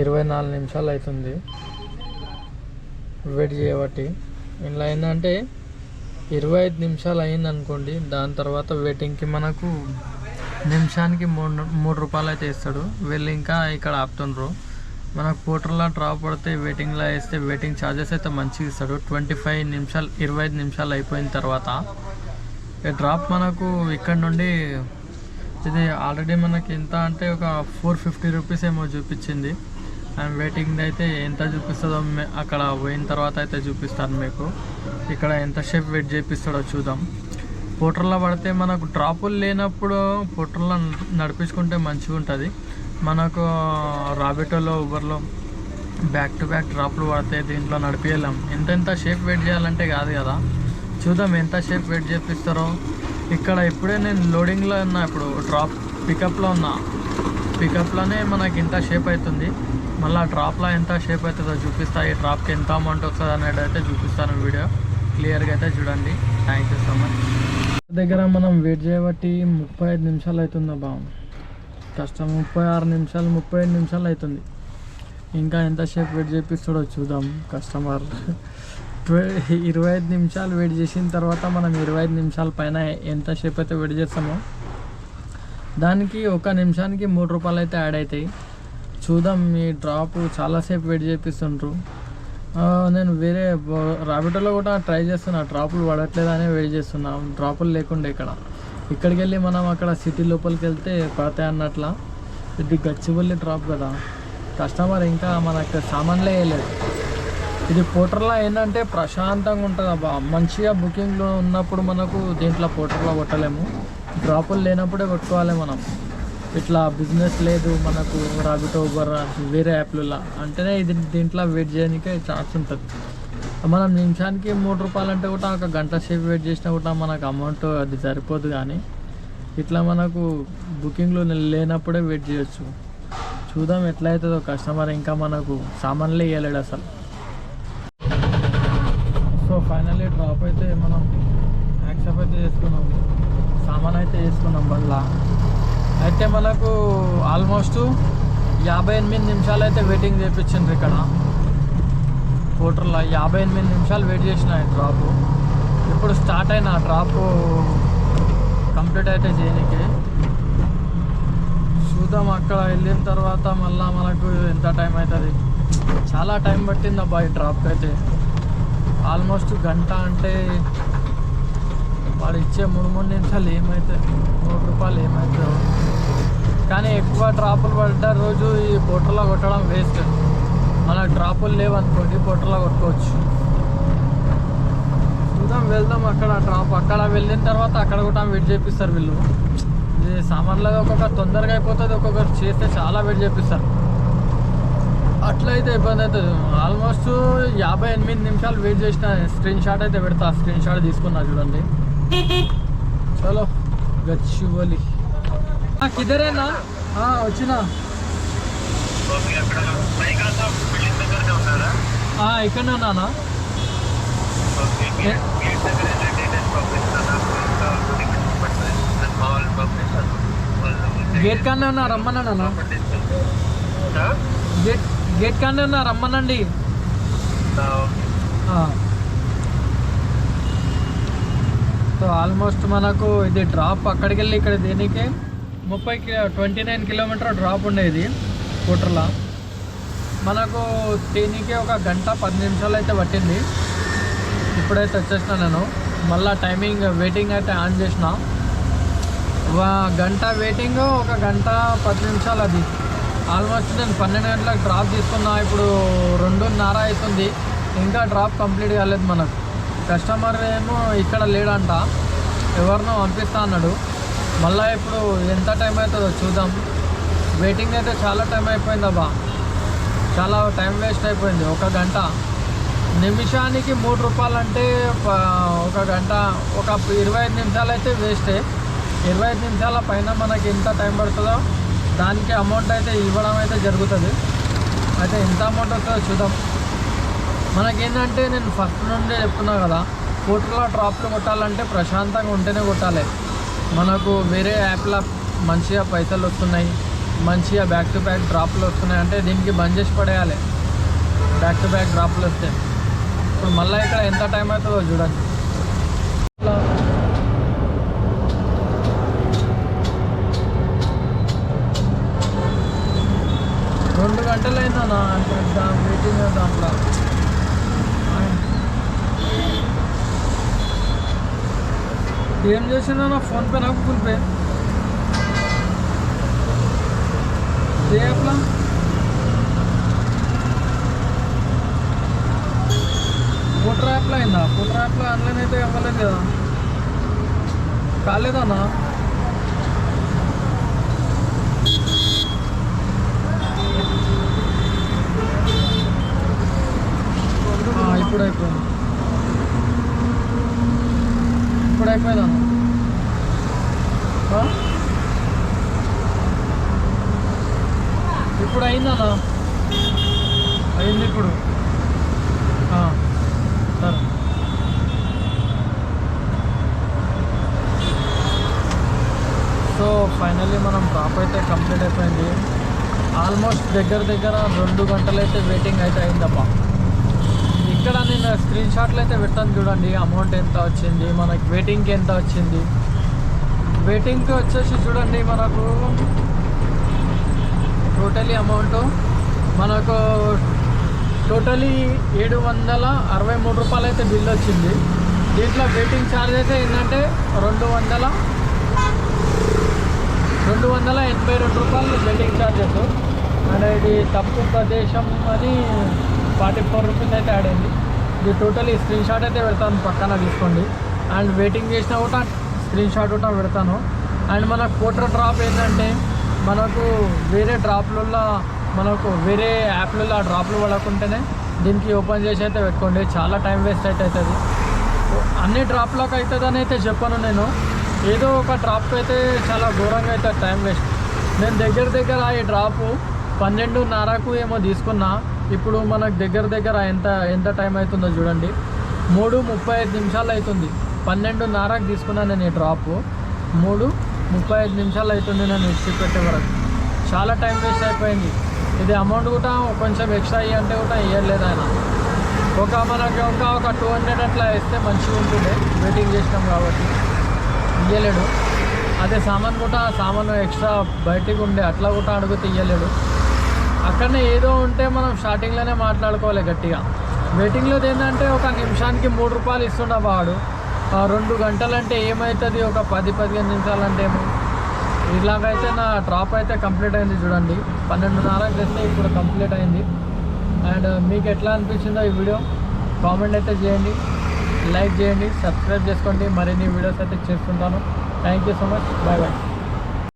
ఇరవై నాలుగు నిమిషాలు అవుతుంది. వెయిట్ చేయబట్టి. ఇలా ఏంటంటే ఇరవై ఐదు నిమిషాలు అయింది అనుకోండి దాని తర్వాత వెయిటింగ్కి మనకు నిమిషానికి మూడు మూడు రూపాయలు అయితే ఇస్తాడు. వీళ్ళు ఇంకా ఇక్కడ ఆపుతుండ్రు. మనకు పోటర్లో డ్రాప్ పడితే వెయిటింగ్లో వేస్తే వెయిటింగ్ ఛార్జెస్ అయితే మంచిగా ఇస్తాడు. ట్వంటీ ఫైవ్ నిమిషాలు ఇరవై ఐదు నిమిషాలు అయిపోయిన తర్వాత ఈ డ్రాప్ మనకు ఇక్కడ నుండి ఇది ఆల్రెడీ మనకి ఎంత అంటే ఒక ఫోర్ ఫిఫ్టీ రూపీస్ ఏమో చూపించింది. అండ్ వెయిటింగ్ అయితే ఎంత చూపిస్తుందో అక్కడ పోయిన తర్వాత అయితే చూపిస్తాను మీకు. ఇక్కడ ఎంతసేపు వెయిట్ చేపిస్తాడో చూద్దాం. పోటర్లో పడితే మనకు డ్రాపులు లేనప్పుడు పోటర్లో నడిపించుకుంటే మంచిగా ఉంటుంది. మనకు రాబిటోలో ఊబర్లో బ్యాక్ టు బ్యాక్ డ్రాప్లు పడితే దీంట్లో నడిపించలేం ఎంత ఎంత షేప్ వెయిట్ చేయాలంటే కాదు కదా. చూద్దాం ఎంత షేప్ వెయిట్ చేపిస్తారో. ఇక్కడ ఇప్పుడే నేను లోడింగ్లో ఉన్నా ఇప్పుడు డ్రాప్ పికప్లో ఉన్నా. పికప్లోనే మనకి ఇంత షేప్ అవుతుంది. మళ్ళీ డ్రాప్లో ఎంత షేప్ అవుతుందో చూపిస్తా. ఈ డ్రాప్కి ఎంత అమౌంట్ వస్తుంది అనేది అయితే చూపిస్తాను వీడియో. క్లియర్గా అయితే చూడండి. థ్యాంక్ యూ సో మచ్ దగ్గర మనం వెయిట్ చేయబట్టి ముప్పై ఐదు నిమిషాలు అవుతుందా బాబు కష్టం ముప్పై ఆరు నిమిషాలు ముప్పై ఐదు నిమిషాలు అవుతుంది. ఇంకా ఎంతసేపు వెయిట్ చేపిస్తాడో చూద్దాం. కస్టమర్ ఇరవై ఐదు నిమిషాలు వెయిట్ చేసిన తర్వాత మనం ఇరవై ఐదు నిమిషాల పైన ఎంతసేపు అయితే వెయిట్ చేస్తామో దానికి ఒక నిమిషానికి మూడు రూపాయలు అయితే యాడ్ అవుతాయి. చూద్దాం మీ డ్రాప్ చాలాసేపు వెయిట్ చేపిస్తుండ్రు. నేను వేరే రాబిటోలో కూడా ట్రై చేస్తున్నా డ్రాపులు పడట్లేదనే వెయిట్ చేస్తున్నా డ్రాపులు లేకుండా ఇక్కడ. ఇక్కడికి వెళ్ళి మనం అక్కడ సిటీ లోపలికి వెళ్తే పడతాయి అన్నట్ల. ఇది గచ్చిబల్లి డ్రాప్ కదా. కస్టమర్ ఇంకా మనకు సామాన్లే వేయలేదు. ఇది పోటర్లో ఏంటంటే ప్రశాంతంగా ఉంటుంది అబ్బా. మంచిగా బుకింగ్లో ఉన్నప్పుడు మనకు దీంట్లో పోటర్లో కొట్టలేము. డ్రాపులు లేనప్పుడే కొట్టుకోవాలి మనం. ఇట్లా బిజినెస్ లేదు మనకు రాబిటో ఊబర్ వేరే యాప్లలో అంటేనే ఇది దీంట్లో వెయిట్ చేయడానికే ఛాన్స్ ఉంటుంది. మనం నిమిషానికి మూడు రూపాయలు అంటే కూడా ఒక గంట సేపు వెయిట్ చేసినా కూడా మనకు అమౌంట్ అది సరిపోదు కానీ ఇట్లా మనకు బుకింగ్లో లేనప్పుడే వెయిట్ చేయొచ్చు. చూద్దాం ఎట్లా అవుతుందో కస్టమర్ ఇంకా మనకు సామాన్లే ఇవ్వలేడు అసలు. సో ఫైనల్లీ డ్రాప్ అయితే మనం యాక్సెప్ట్ అయితే చేసుకున్నాం. సామాన్ అయితే చేసుకున్నాం బండ్లా అయితే మనకు ఆల్మోస్ట్ యాభై ఎనిమిది నిమిషాలు అయితే వెయిటింగ్ చేయించిండ్రు ఇక్కడ. హోటల్లో యాభై ఎనిమిది నిమిషాలు వెయిట్ చేసిన డ్రాప్ ఇప్పుడు స్టార్ట్ అయిన డ్రాప్ కంప్లీట్ అయితే చేయనికి. చూద్దాం అక్కడ వెళ్ళిన తర్వాత మళ్ళీ మనకు ఎంత టైం అవుతుంది. చాలా టైం పట్టింది అబ్బా ఈ డ్రాప్కి అయితే. ఆల్మోస్ట్ గంట అంటే వాడు ఇచ్చే మూడు మూడు నిమిషాలు ఏమవుతుంది మూడు రూపాయలు ఏమవుతుందో కానీ ఎక్కువ డ్రాపులు పడ్డ రోజు ఈ బొట్టలో కొట్టడం వేస్ట్. మనకు డ్రాపులు లేవనుకోండి బొట్టలో కొట్టుకోవచ్చు. చూద్దాం వెళ్దాం అక్కడ డ్రాప్. అక్కడ వెళ్ళిన తర్వాత అక్కడ కూడా వెయిట్ చేపిస్తారు వీళ్ళు. ఇది సామాన్లుగా ఒక్కొక్క తొందరగా అయిపోతుంది ఒక్కొక్కరు చేస్తే చాలా వెయిట్ చేపిస్తారు. అట్లయితే ఇబ్బంది అవుతుంది. ఆల్మోస్ట్ యాభై ఎనిమిది నిమిషాలు వెయిట్ చేసిన స్క్రీన్ షాట్ అయితే పెడతా. స్క్రీన్ షాట్ తీసుకున్నా చూడండి. వచ్చిన ఓకే అక్కడ పైకాస బిల్డింగ్ దగ్గరనే ఉన్నారా ఆ, ఇక్కడనే ఉన్నానా? గేట్ కాడనే ఉన్నా ఆ? గేట్ గేట్ కాడనే ఉన్నా రమ్మనండి ఆ, ఓకే ఆ. సో ఆల్మోస్ట్ మనకు ఇది డ్రాప్ అక్కడికి వెళ్ళి ఇక్కడ దేనికి ముప్పై kilo twenty nine kilometre drop ఉండేది స్కూటర్లో. మనకు దీనికి ఒక గంట పది నిమిషాలు అయితే పట్టింది. ఇప్పుడైతే వచ్చేసిన నేను. మళ్ళీ టైమింగ్ వెయిటింగ్ అయితే ఆన్ చేసిన. గంట వెయిటింగ్ ఒక గంట పది నిమిషాలు అది. ఆల్మోస్ట్ నేను పన్నెండు గంటలకు డ్రాప్ తీసుకున్నా. ఇప్పుడు రెండున్నర అవుతుంది. ఇంకా డ్రాప్ కంప్లీట్ కాలేదు మనకు. కస్టమర్ ఏమో ఇక్కడ లేడంట. ఎవరినో పంపిస్తా అన్నాడు. మళ్ళీ ఇప్పుడు ఎంత టైం అవుతుందో చూద్దాం. వెయిటింగ్ అయితే చాలా టైం అయిపోయింది అబ్బా. చాలా టైం వేస్ట్ అయిపోయింది. ఒక గంట. నిమిషానికి మూడు రూపాయలు అంటే ఒక గంట ఒక ఇరవై ఐదు నిమిషాలు అయితే వేస్టే ఇరవై ఐదు నిమిషాల పైన మనకి ఎంత టైం పడుతుందో దానికి అమౌంట్ అయితే ఇవ్వడం అయితే జరుగుతుంది. అయితే ఎంత అమౌంట్ వస్తుందో చూద్దాం. మనకేంటంటే నేను ఫస్ట్ నుండే చెప్తున్నా కదా కోట్ల డ్రాప్లు కొట్టాలంటే ప్రశాంతంగా ఉంటేనే కొట్టాలి. మనకు వేరే యాప్లో మంచిగా పైసలు వస్తున్నాయి. మంచిగా బ్యాక్ టు బ్యాక్ డ్రాప్లు వస్తున్నాయి అంటే దీనికి బంద్ చేసి పడేయాలి. బ్యాక్ టు బ్యాక్ డ్రాప్లు వస్తే. ఇప్పుడు మళ్ళీ ఇక్కడ ఎంత టైం అవుతుందో చూడండి ఇట్లా రెండు గంటలు అయిందన్నా అంటే దా- వెయిటింగ్ దాంట్లో ఏం చేసిందన్నా ఫోన్పే నాకు గూగుల్ పే. ఏ యాప్లా ఫోటో యాప్లో అయిందా? ఫోటో యాప్లో ఆన్లైన్ అయితే ఇవ్వలేదు కదా. కాలేదన్నా ఆ, ఇప్పుడు అయిపోయింది ఇప్పుడు అయిపోయిందన్న ఆ? ఇప్పుడు అయిందా అయింది ఇప్పుడు. సరే. సో ఫైనల్లీ మనం డ్రాప్ అయితే కంప్లీట్ అయిపోయింది. ఆల్మోస్ట్ దగ్గర దగ్గర రెండు గంటలైతే వెయిటింగ్ అయితే అయిందమ్మా. ఇక్కడ నేను స్క్రీన్ షాట్లు అయితే పెడతాను చూడండి అమౌంట్ ఎంత వచ్చింది మనకి వెయిటింగ్కి ఎంత వచ్చింది. వెయిటింగ్కి వచ్చేసి చూడండి మనకు టోటలీ అమౌంట్ మనకు టోటలీ ఏడు వందల అరవై మూడు రూపాయలు అయితే బిల్ వచ్చింది. దీంట్లో వెయిటింగ్ ఛార్జ్ అయితే ఏంటంటే రెండు వందల రెండు వందల ఎనభై రెండు రూపాయలు వెయిటింగ్ ఛార్జెస్ అండ్ ఇది తప్పు ప్రదేశం అని ఫార్టీ ఫోర్ రూపీస్ అయితే యాడ్ అయింది. ఇది టోటలీ స్క్రీన్ షాట్ అయితే పెడతాను పక్కన తీసుకోండి. అండ్ వెయిటింగ్ చేసినా కూడా స్క్రీన్ షాట్ కూడా పెడతాను. అండ్ మన ఫోటో డ్రాప్ ఏంటంటే మనకు వేరే డ్రాప్లలో మనకు వేరే యాప్లలో ఆ డ్రాప్లు పడకుంటేనే దీనికి ఓపెన్ చేసి అయితే పెట్టుకోండి. చాలా టైం వేస్ట్ అయితే అవుతుంది. అన్ని డ్రాప్లకు అవుతుందని అయితే చెప్పను నేను. ఏదో ఒక డ్రాప్కి అయితే చాలా ఘోరంగా అయితే టైం వేస్ట్. నేను దగ్గర దగ్గర ఈ డ్రాపు పన్నెండున్నరకు ఏమో తీసుకున్నా. ఇప్పుడు మనకు దగ్గర దగ్గర ఎంత ఎంత టైం అవుతుందో చూడండి. మూడు ముప్పై ఐదు నిమిషాలు అవుతుంది. పన్నెండున్నరకు తీసుకున్నాను నేను ఈ డ్రాప్ మూడు ముప్పై ఐదు నిమిషాలు అవుతుంది నేను ఇచ్చి పెట్టే వరకు. చాలా టైం వేస్ట్ అయిపోయింది. ఇది అమౌంట్ కూడా కొంచెం ఎక్స్ట్రా అంటే కూడా ఇవ్వలేదు ఆయన. ఒక మనకి ఒక ఒక టూ హండ్రెడ్ అట్లా ఇస్తే మంచిగా ఉంటుండే. వెయిటింగ్ చేసినాం కాబట్టి. ఇయ్యలేడు. అదే సామాన్ కూడా సామాను ఎక్స్ట్రా బయటికి ఉండే. అట్లా కూడా అడిగితే ఇయ్యలేడు. అక్కడనే ఏదో ఉంటే మనం స్టార్టింగ్లోనే మాట్లాడుకోవాలి గట్టిగా. వెయిటింగ్లో ఏంటంటే ఒక నిమిషానికి మూడు రూపాయలు ఇస్తుండే వాడు. రెండు గంటలంటే ఏమవుతుంది ఒక పది పదిహేను నిమిషాలంటే ఏమో ఇలాగైతే నా డ్రాప్ అయితే కంప్లీట్ అయింది చూడండి. పన్నెండున్నరకు తెస్తే ఇప్పుడు కంప్లీట్ అయింది. అండ్ మీకు ఎట్లా అనిపించిందో ఈ వీడియో కామెంట్ అయితే చేయండి. లైక్ చేయండి సబ్స్క్రైబ్ చేసుకోండి. మరిన్ని వీడియోస్ అయితే చేస్తుంటాను. Thank you so much bye bye